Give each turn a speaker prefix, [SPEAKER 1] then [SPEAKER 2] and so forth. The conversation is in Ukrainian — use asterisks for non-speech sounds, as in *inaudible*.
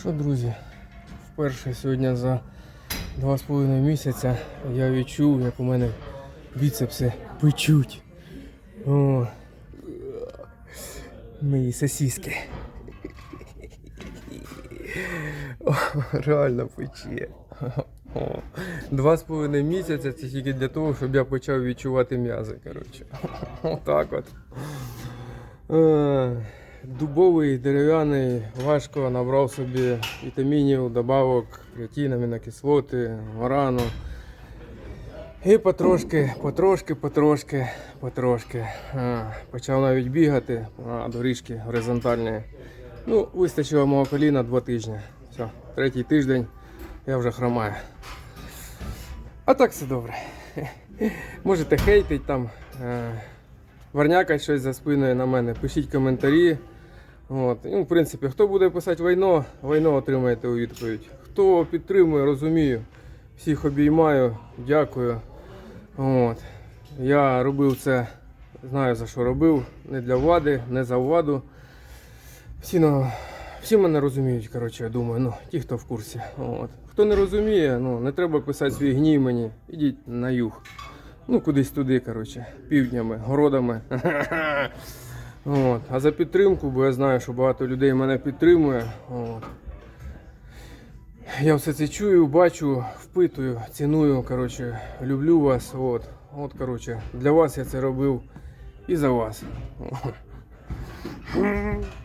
[SPEAKER 1] Що, друзі, вперше сьогодні за два з половиною місяця я відчув, як у мене біцепси печуть. О, мої сосиски. О, реально пече. Два з половиною місяця це тільки для того, щоб я почав відчувати м'язи. Коротше. Отак от. Е, Дубовий, дерев'яний, важко набрав собі вітамінів, добавок, креатин, амінокислоти, варану. І потрошки, потрошки, потрошки, потрошки. е, Почав навіть бігати на доріжки горизонтальні. Ну, вистачило мого коліна два тижні. Все, третій тиждень я вже хромаю. А так все добре. Можете хейтить там, варнякать щось за спиною на мене, пишіть коментарі. От. Ну, в принципі, хто буде писати вайно, вайно отримаєте у відповідь. Хто підтримує, розумію. Всіх обіймаю, дякую. От. Я робив це, знаю за що робив, не для влади, не за владу. Всі, ну, всі мене розуміють, коротше, я думаю, ну, ті, хто в курсі. От. Хто не розуміє, ну, не треба писати свій гнів мені. Ідіть на юг. Ну, кудись туди, коротше, півднями, городами. *laughs* От. А за підтримку, бо я знаю, що багато людей мене підтримує. От. Я все це чую, бачу, впитую, ціную, коротше, люблю вас. От, от, коротше, для вас я це робив і за вас. *laughs*